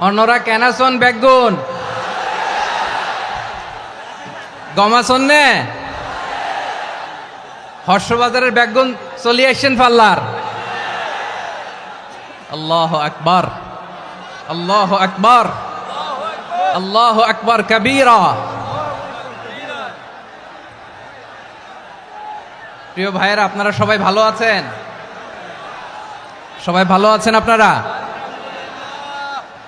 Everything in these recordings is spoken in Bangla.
অন্যরা কেনাসন বেগুন? গমাসন নে? হর্ষবাজারের বেগুন চলি আসছেন পাল্লার। আল্লাহ আকবার। আল্লাহ আকবার। আল্লাহ আকবার কবীরা। প্রিয় ভাইয়েরা, আপনারা সবাই ভালো আছেন? সবাই ভালো আছেন আপনারা?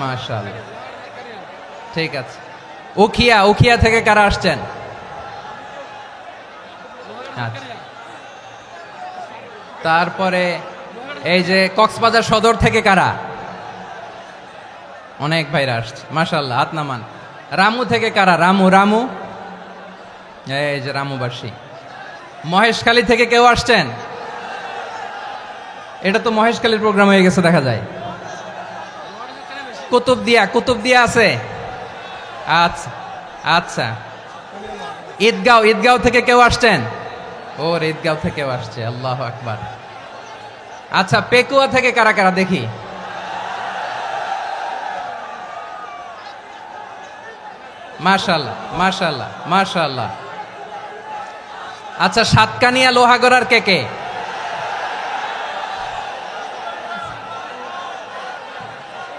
মাশাআল্লাহ। ঠিক আছে। উখিয়া উখিয়া থেকে কারা আসছেন? আচ্ছা। তারপরে এই যে কক্সবাজার সদর থেকে কারা? অনেক ভাইরা আসছে মাশাল্লাহ হাত নামান। রামু থেকে কারা? রামু রামু। এই যে রামুবাসী। মহেশখালী থেকে কেউ আসছেন? এটা তো মহেশখালীর প্রোগ্রাম হয়ে গেছে, দেখা যায়। কুতুব দিয়া কুতুব দিয়া আছে? আচ্ছা আচ্ছা। ঈদগাঁও ঈদগাঁও থেকে কেউ আসছেন? ওর ঈদগাঁও থেকেও আসছে, আল্লাহ আকবার। আচ্ছা পেকুয়া থেকে কারা কারা, দেখি। মাশাল্লাহ মাশাল্লাহ মাশাল্লাহ আচ্ছা সাতকানিয়া লোহাগড়ার কে কে?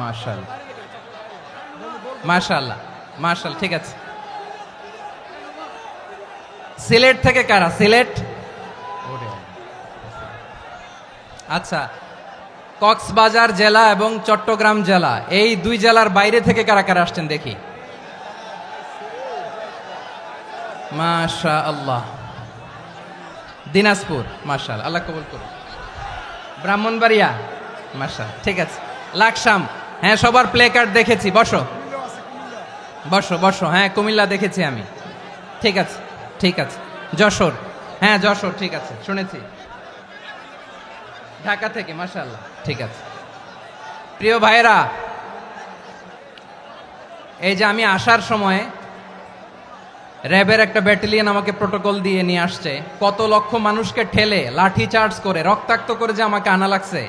মার্শাল মার্শাল্লাহ মার্শাল ঠিক আছে। সিলেট থেকে কারা? সিলেট? আচ্ছা কক্সবাজার জেলা এবং চট্টগ্রাম জেলা, এই দুই জেলার বাইরে থেকে কারা কারা আসছেন দেখি। মাশা আল্লাহ দিনাজপুর, মাশাল, আল্লাহ কবুল করুন ব্রাহ্মণবাড়িয়া, মাশাল, ঠিক আছে। লাকসাম হ্যাঁ সবার প্লে কার্ড দেখেছি। বসো। বসো বসো। হ্যাঁ কুমিল্লা দেখেছি আমি। ঠিক আছে ঠিক আছে। যশোর। হ্যাঁ যশোর, ঠিক আছে, শুনেছি। ঢাকা থেকে মাশাল্লাহ ঠিক আছে। প্রিয় ভাইরা এই যে আমি আসার সময় র্যাবের একটা ব্যাটালিয়ন আমাকে প্রোটোকল দিয়ে নিয়ে আসছে। কত লক্ষ মানুষকে ঠেলে, লাঠি চার্জ করে, রক্তাক্ত করে যে আমাকে আনা লাগছে।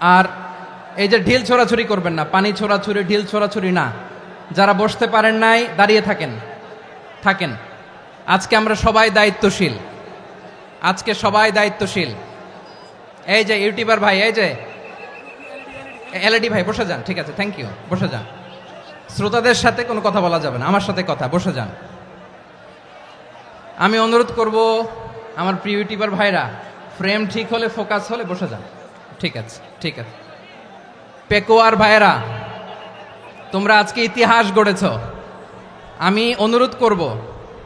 আর এই যে ঢিল ছোড়াছুরি করবেন না, পানি ছোড়াছুরি ঢিল ছোড়াছুরি না। যারা বসতে পারেন নাই, দাঁড়িয়ে থাকেন। থাকেন। আজকে আমরা সবাই দায়িত্বশীল। আজকে সবাই দায়িত্বশীল। এই যে ইউটিউবার ভাই, এই যে এলইডি ভাই, বসে যান। ঠিক আছে থ্যাংক ইউ বসে যান। শ্রোতাদের সাথে কোনো কথা বলা যাবে না। আমার সাথে কথা, বসে যান। আমি অনুরোধ করব, আমার প্রিয় ইউটিউবার ভাইরা ফ্রেম ঠিক হলে ফোকাস হলে বসে যান। ঠিক আছে ঠিক আছে। পেকোয়ার ভাইরা তোমরা আজকে ইতিহাস গড়েছ। আমি অনুরোধ করব,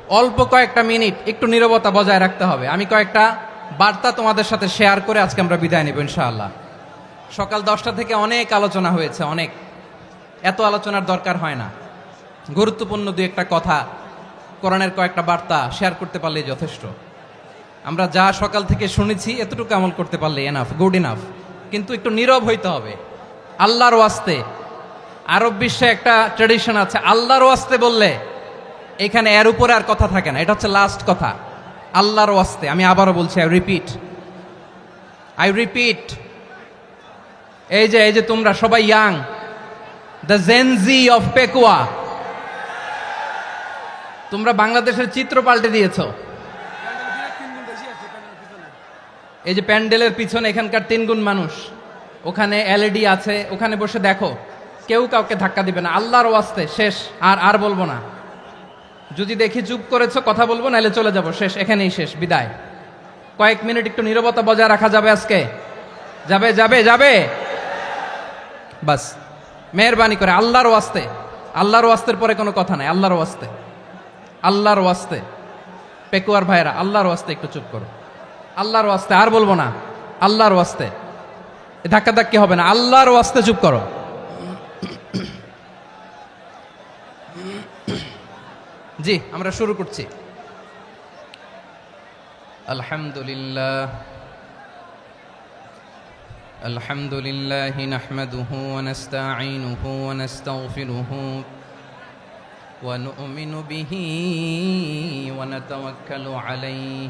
অল্প কয়েকটা মিনিট একটু নীরবতা বজায় রাখতে হবে। আমি কয়েকটা বার্তা তোমাদের সাথে শেয়ার করে আজকে আমরা বিদায় নেব, ইনশাআল্লাহ। সকাল দশটা থেকে অনেক আলোচনা হয়েছে, অনেক। এত আলোচনার দরকার হয় না। গুরুত্বপূর্ণ দু একটা কথা, কোরআনের কয়েকটা বার্তা শেয়ার করতে পারলেই যথেষ্ট। আমরা যা সকাল থেকে শুনেছি, এতটুকু আমল করতে পারলে এনাফ গুড ইনাফ কিন্তু একটু নীরব হইতে হবে। আল্লাহর ওয়াস্তে। আরব বিশ্বে একটা ট্রেডিশন আছে, আল্লাহর ওয়াস্তে বললে এখানে এর উপরে আর কথা থাকে না। এটা হচ্ছে লাস্ট কথা। আল্লাহর ওয়াস্তে। আমি আবারও বলছি আই রিপিট আই রিপিট এই যে এই যে তোমরা সবাই young the Gen Z of Pekua তোমরা বাংলাদেশের চিত্র পাল্টে দিয়েছ। এই যে প্যান্ডেলের পিছনে এখানকার তিন গুণ মানুষ, ওখানে এলইডি আছে, ওখানে বসে দেখো, কেউ কাউকে ধাক্কা দিবে না, আল্লাহর ওয়াস্তে, শেষ, আর আর বলব না। যদি দেখি চুপ করেছ, কথা বলব, নাহলে চলে যাব, শেষ, এখানেই শেষ, বিদায়। কয়েক মিনিট একটু নীরবতা বজায় রাখা যাবে আজকে। যাবে যাবে যাবে। বাস, মেহরবানি করে, আল্লাহর ওয়াস্তে। আল্লাহর ওয়াস্তের পরে কোনো কথা নাই, আল্লাহর ওয়াস্তে। আল্লাহর ওয়াস্তে। পেকুয়ার ভাইরা আল্লাহর ওয়াস্তে একটু চুপ করো। আল্লাহর ওয়াস্তে আর বলবো না আল্লাহর ওয়াস্তে এ ধাক্কা ধাক্কি হবে না আল্লাহর ওয়াস্তে চুপ করো জি আমরা শুরু করছি আলহামদুলিল্লাহ الحمد لله نحمده ونستعينه ونستغفره ونؤمن به ونتوكل عليه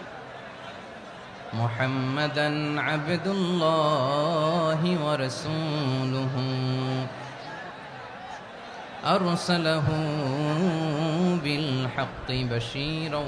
محمدا عبد الله ورسوله. أرسله بالحق بشيرا